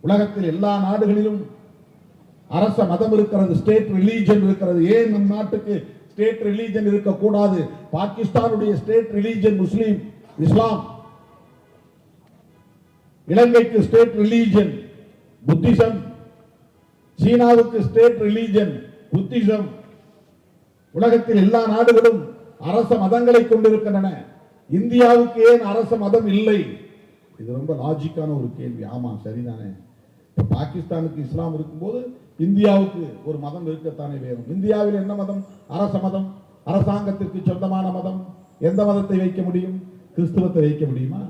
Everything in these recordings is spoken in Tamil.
உலகத்தில் எல்லா நாடுகளிலும் அரச மதம் இருக்கிறது ஸ்டேட் ரிலீஜன் இருக்கிறது. ஏன் நம் நாட்டுக்கு ஸ்டேட் ரிலீஜன் இருக்கக்கூடாது? பாகிஸ்தானுடைய ஸ்டேட் ரிலீஜன் முஸ்லீம் இஸ்லாம். இலங்கைக்கு ஸ்டேட் ரிலீஜன் புத்திசம். சீனாவுக்கு ஸ்டேட் ரிலீஜன் புத்திசம். உலகத்தில் எல்லா நாடுகளும் அரச மதங்களை கொண்டிருக்கின்றன. இந்தியாவுக்கு ஏன் அரச மதம் இல்லை? இது ரொம்ப லாஜிக்கான ஒரு கேள்வி. ஆமா சரிதானே. இப்போ பாகிஸ்தானுக்கு இஸ்லாம் இருக்கும்போது இந்தியாவுக்கு ஒரு மதம் இருக்கத்தானே வேணும். இந்தியாவில் என்ன மதம்? அரச மதம். அரசாங்கத்திற்கு சொந்தமான மதம். எந்த மதத்தை வைக்க முடியும்? கிறிஸ்துவத்தை வைக்க முடியுமா?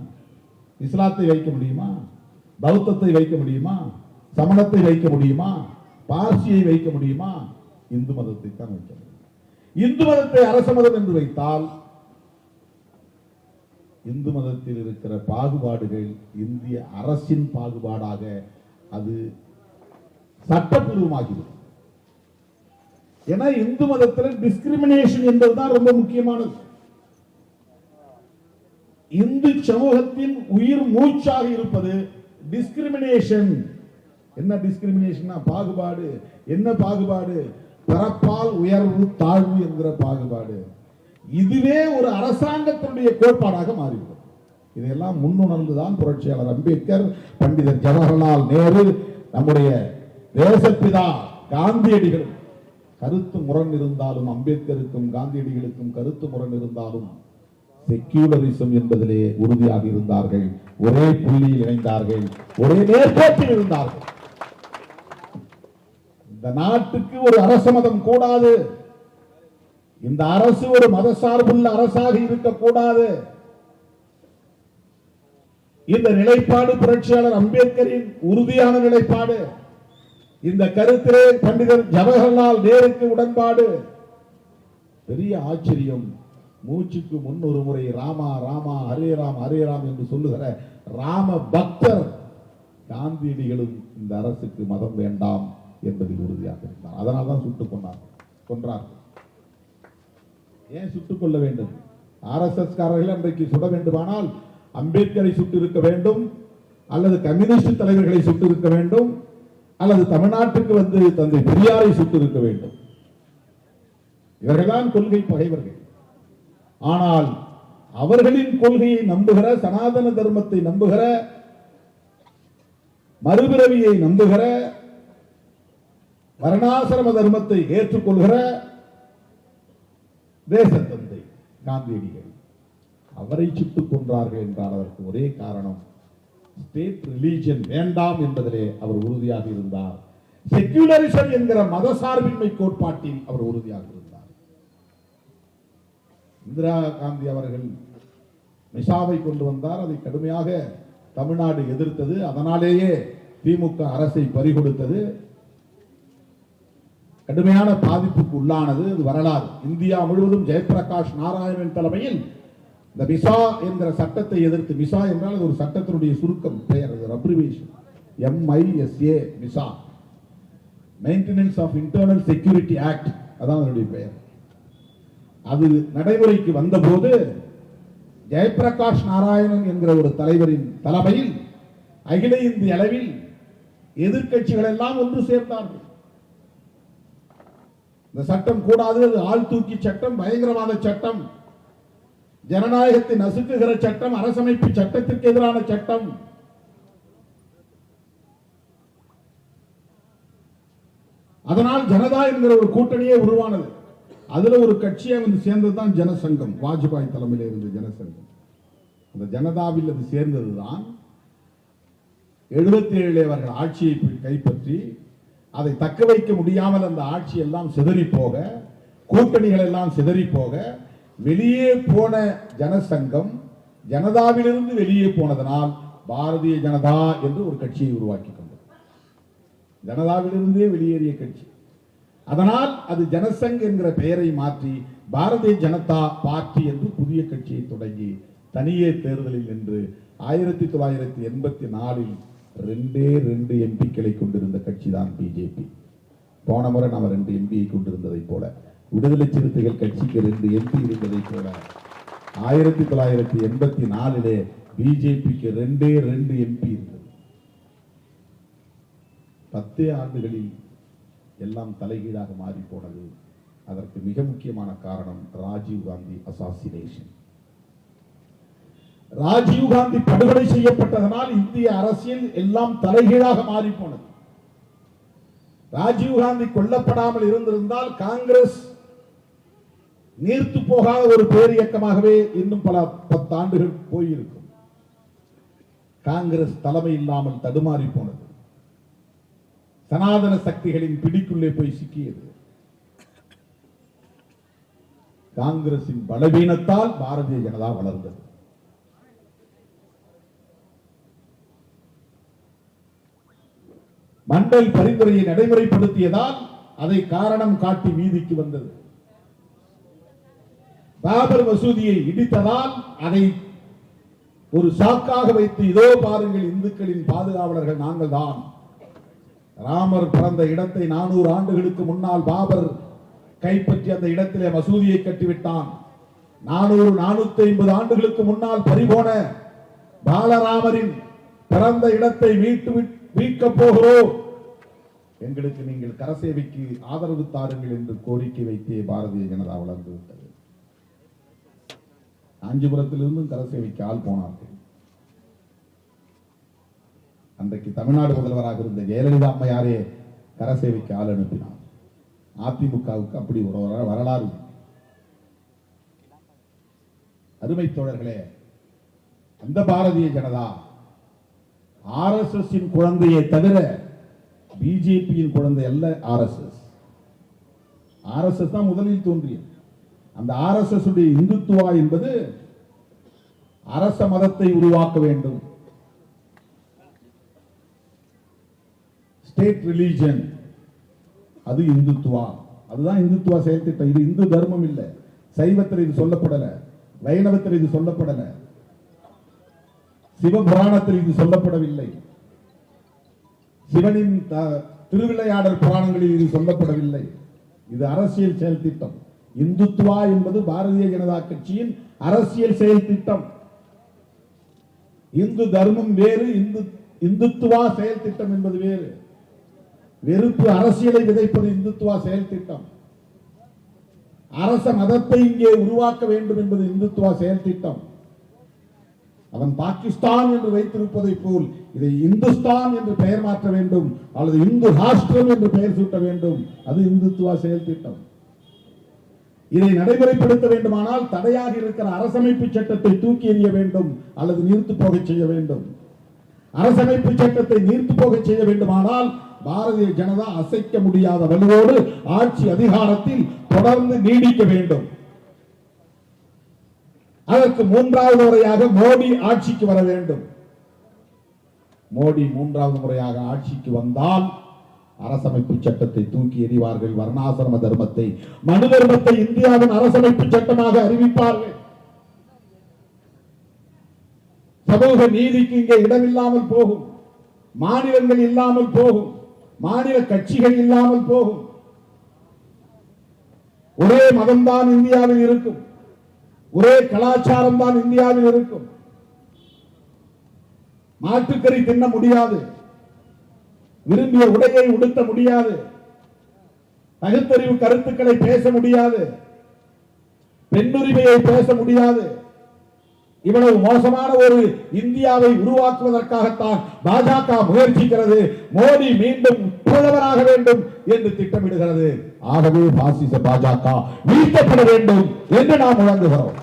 இஸ்லாத்தை வைக்க முடியுமா? பௌத்தத்தை வைக்க முடியுமா? சமணத்தை வைக்க முடியுமா? பார்சியை வைக்க முடியுமா? இந்து மதத்தை தான் வைக்க முடியும். இந்து மதத்தை அரச மதம் என்று வைத்தால் இந்து மதத்தில் இருக்கிற பாகுபாடுகள் இந்திய அரசின் பாகுபாடாக அது சட்டப்பூர்வமாகிவிடும் ஏன்னா இந்து மதத்தில் டிஸ்கிரிமினேஷன் என்பதுதான் ரொம்ப முக்கியமானது. இந்து சமூகத்தின் உயிர் மூச்சாக இருப்பது டிஸ்கிரிமினேஷன் என்ன டிஸ்கிரிமினேஷன் பாகுபாடு. என்ன பாகுபாடு? பிறப்பால் உயர்வு தாழ்வு என்கிற பாகுபாடு. இதுவே ஒரு அரசாங்கத்தினுடைய கோட்பாடாக மாறிவிடும். இதையெல்லாம் முன்னுணர்ந்துதான் புரட்சியாளர் அம்பேத்கர் பண்டிதர் ஜவஹர்லால் நேரு நம்முடைய தேசப்பிதா காந்தியடிகள் கருத்து முரண் இருந்தாலும் அம்பேத்கருக்கும் காந்தியடிகளுக்கும் கருத்து முரண் இருந்தாலும் செக்யூலரிசம் என்பதிலே உறுதியாக இருந்தார்கள். ஒரே புள்ளியில் இணைந்தார்கள். ஒரே நேர்கோட்டில் இருந்தார்கள். இந்த நாட்டுக்கு ஒரு அரச மதம் கூடாது. இந்த அரசு ஒரு மதசார்புள்ள அரசாக இருக்கக்கூடாது. இந்த நிலைப்பாடு புரட்சியாளர் அம்பேத்கரின் உறுதியான நிலைப்பாடு. இந்த கருத்திலே பண்டிதர் ஜவஹர்லால் நேருக்கு உடன்பாடு. பெரிய ஆச்சரியம். மூச்சுக்கு முன் ஒரு முறை ராமா ராமா ஹரே ராம் ஹரே ராம் என்று சொல்லுகிற ராம பக்தர் காந்தியடிகளும் இந்த அரசுக்கு மதம் வேண்டாம் என்பதில் உறுதியாக இருந்தார். அதனால் தான் சுட்டுக் கொண்டார் கொன்றார். ஏன் சுட்டுக் கொள்ள வேண்டும்? ஆர்எஸ்எஸ் காரர்கள் அன்றைக்கு சுட வேண்டுமானால் அம்பேத்கரை சுட்டு இருக்க வேண்டும் அல்லது கம்யூனிஸ்ட் தலைவர்களை சுட்டு இருக்க வேண்டும் அல்லது தமிழ்நாட்டுக்கு வந்து தந்தை பெரியாரை சுட்டு இருக்க வேண்டும். இவர்கள்தான் கொள்கை பகைவர்கள். ஆனால் அவர்களின் கொள்கையை நம்புகிற சனாதன தர்மத்தை நம்புகிற மறுபிறவியை நம்புகிற வர்ணாசிரம தர்மத்தை ஏற்றுக்கொள்கிற தேசத்தந்தை காந்தியடிகள். அவரை சுட்டுக் கொன்றார்கள் என்றால் அதற்கு ஒரே காரணம் ஸ்டேட் ரிலீஜன் வேண்டாம் என்பதிலே அவர் உறுதியாக இருந்தார். செக்யூலரிசம் என்கிற மதசார்பின்மை கோட்பாட்டில் அவர் உறுதியாக இருந்தார். இந்திரா காந்தி அவர்கள் நிஷாவை கொண்டு வந்தார். அதை கடுமையாக தமிழ்நாடு எதிர்த்தது. அதனாலேயே திமுக அரசை பறிகொடுத்தது. கடுமையான பாதிப்புக்கு உள்ளானது. வரலாறு. இந்தியா முழுவதும் ஜெயபிரகாஷ் நாராயணன் தலைமையில் இந்த மிசா என்கிற சட்டத்தை எதிர்த்து மிசா என்றால் அது ஒரு சட்டத்தினுடைய சுருக்கம் பெயர் அது abbreviation MISA MISA maintenance of internal security act அதான் அதனுடைய பெயர். அது நடைமுறைக்கு வந்தபோது ஜெயபிரகாஷ் நாராயணன் என்கிற ஒரு தலைவரின் தலைமையில் அகில இந்திய அளவில் எதிர்க்கட்சிகள் எல்லாம் ஒன்று சேர்ந்தார்கள். இந்த சட்டம் கூடாது அது ஆள் தூக்கி சட்டம் பயங்கரவாத சட்டம். ஜனநாயகத்தை நசுக்குகிற சட்டம் அரசமைப்பு சட்டத்திற்கு எதிரான சட்டம். அதனால் ஜனதா என்கிற ஒரு கூட்டணியே உருவானது. அதுல ஒரு கட்சியை வந்து சேர்ந்ததுதான் ஜனசங்கம். வாஜ்பாய் தலைமையில் இருந்த ஜனசங்கம். அந்த ஜனதாவில் அது சேர்ந்ததுதான். எழுபத்தி ஏழு அவர்கள் ஆட்சியை கைப்பற்றி அதை தக்க வைக்க முடியாமல் அந்த ஆட்சி எல்லாம் சிதறி போக கூட்டணிகள் எல்லாம் சிதறி போக வெளியே போன ஜனசங்கம் ஜனதாவிலிருந்து வெளியே போனதனால் பாரதிய ஜனதா என்று ஒரு கட்சியை உருவாக்கி கொண்டது. ஜனதாவிலிருந்தே வெளியேறிய கட்சி. அதனால் அது ஜனசங் என்கிற பெயரை மாற்றி பாரதிய ஜனதா பார்ட்டி என்று புதிய கட்சியை தொடங்கி தனியே தேர்தலில் நின்று ஆயிரத்தி தொள்ளாயிரத்தி எண்பத்தி நாலில் ரெண்டே ரெண்டு எம்பிக்களை கொண்டிருந்த கட்சி தான் பிஜேபி போன முறை நாம ரெண்டு எம்பியை கொண்டிருந்ததை போல. விடுதலை சிறுத்தைகள் கட்சிக்கு ரெண்டு எம்பி இருந்ததை போல ஆயிரத்தி தொள்ளாயிரத்தி எண்பத்தி நாலிலே பிஜேபிக்கு ரெண்டே ரெண்டு எம்பி இருந்தது. பத்தே ஆண்டுகளில் எல்லாம் தலைகீழாக மாறி போனது. அதற்கு மிக முக்கியமான காரணம் ராஜீவ் காந்தி அசாசினேஷன் ராஜீவ் காந்தி படுகொலை செய்யப்பட்டதனால் இந்திய அரசியல் எல்லாம் தலைகீழாக மாறி போனது. ராஜீவ் காந்தி கொல்லப்படாமல் இருந்திருந்தால் காங்கிரஸ் நீர்த்து போகாத ஒரு பேர் இயக்கமாகவே இன்னும் பல பத்தாண்டுகள் போயிருக்கும். காங்கிரஸ் தலைமை இல்லாமல் தடுமாறி போனது. சனாதன சக்திகளின் பிடிக்குள்ளே போய் சிக்கியது. காங்கிரசின் பலவீனத்தால் பாரதிய ஜனதா வளர்ந்தது. மண்டல் பரிந்துரையை நடைமுறைப்படுத்தியதால் அதை காரணம் காட்டி வீதிக்கு வந்தது. பாபர் மசூதியை இடித்ததால் அதை ஒரு சாக்காக வைத்து இதோ பாருங்கள் இந்துக்களின் பாதுகாவலர்கள் நாங்கள் தான் ராமர் பிறந்த இடத்தை நானூறு ஆண்டுகளுக்கு முன்னால் பாபர் கைப்பற்றி அந்த இடத்திலே மசூதியை கட்டிவிட்டான். நானூறு நானூத்தி ஐம்பது ஆண்டுகளுக்கு முன்னால் பறிபோன பாலராமரின் பிறந்த இடத்தை மீட்டு விட்- போகிறோம் எங்களுக்கு நீங்கள் கரசேவைக்கு ஆதரவு தாருங்கள் என்று கோரிக்கை வைத்தே பாரதிய ஜனதா வளர்ந்து விட்டது. காஞ்சிபுரத்திலிருந்தும் கரசேவைக்கு ஆள் போனார்கள். அன்றைக்கு தமிழ்நாடு முதல்வராக இருந்த ஜெயலலிதா அம்மையாரே கரசேவைக்கு ஆள் அனுப்பினார். அதிமுகவுக்கு அப்படி ஒரு வரலாறு அருமை தோழர்களே அந்த பாரதிய ஜனதா ஆர்எஸ்எஸ் குழந்தையை தவிர பிஜேபியின் குழந்தை அல்ல ஆர்எஸ்எஸ் ஆர்எஸ்எஸ் தான் முதலில் தோன்றியது. அந்த ஆர்எஸ்எஸ் உடைய இந்துத்துவா என்பது அரச மதத்தை உருவாக்க வேண்டும். ஸ்டேட் ரிலீஜன் அது இந்துத்துவா. அதுதான் இந்துத்துவா செயல்திட்டம். இது இந்து தர்மம் இல்லை. சைவத்தில் இது சொல்லப்படல. வைணவத்தில் இது சொல்லப்படல. சிவபுராணத்தில் இது சொல்லப்படவில்லை. சிவனின் த- திருவிளையாடல் புராணங்களில் இது சொல்லப்படவில்லை. இது அரசியல் செயல் இந்துத்வா இந்துத்துவா என்பது பாரதிய ஜனதா கட்சியின் அரசியல் செயல் திட்டம் இந்து தர்மம் வேறு இந்து இந்துத்துவா செயல் திட்டம் என்பது வேறு. வெறுப்பு அரசியலை விதைப்பது இந்துத்துவா செயல் திட்டம் அரச மதத்தை இங்கே உருவாக்க வேண்டும் என்பது இந்துத்துவா செயல் திட்டம் அவன் பாகிஸ்தான் என்று வைத்திருப்பதை போல் இதை இந்துஸ்தான் என்று பெயர் மாற்ற வேண்டும் அல்லது இந்து ராஷ்டிரம் என்று பெயர் சூட்ட வேண்டும். அது இந்துத்துவா செயல் திட்டம் இதை நடைமுறைப்படுத்த வேண்டுமானால் தடையாக இருக்கிற அரசமைப்பு சட்டத்தை தூக்கி எறிய வேண்டும் அல்லது நீர்த்து போகச் செய்ய வேண்டும். அரசமைப்பு சட்டத்தை நீர்த்து போகச் செய்ய வேண்டுமானால் பாரதிய ஜனதா அசைக்க முடியாத வலுவோடு ஆட்சி அதிகாரத்தில் தொடர்ந்து நீடிக்க வேண்டும். அதற்கு மூன்றாவது முறையாக மோடி ஆட்சிக்கு வர வேண்டும். மோடி மூன்றாவது முறையாக ஆட்சிக்கு வந்தால் அரசமைப்பு சட்டத்தை தூக்கி எறிவார்கள். வர்ணாசிரம தர்மத்தை மனு தர்மத்தை இந்தியாவின் அரசமைப்பு சட்டமாக அறிவிப்பார்கள். சமூக நீதிக்கு இங்கே இடமில்லாமல் போகும். மாநிலங்கள் இல்லாமல் போகும். மாநில கட்சிகள் இல்லாமல் போகும். ஒரே மதம்தான் இந்தியாவில் இருக்கும். ஒரே கலாச்சாரம் தான் இந்தியாவில் இருக்கும். மாட்டுக்கறி தின்ன முடியாது. விரும்பிய உடையை உடுத்த முடியாது. பகுத்தறிவு கருத்துக்களை பேச முடியாது. பெண்ணுரிமையை பேச முடியாது. இவ்வளவு மோசமான ஒரு இந்தியாவை உருவாக்குவதற்காகத்தான் பாஜக முயற்சிக்கிறது. மோடி மீண்டும் புலவராக வேண்டும் என்று திட்டமிடுகிறது. ஆகவே பாசிச பாஜக வீழ்த்தப்பட வேண்டும் என்று நாம் வழங்குகிறோம்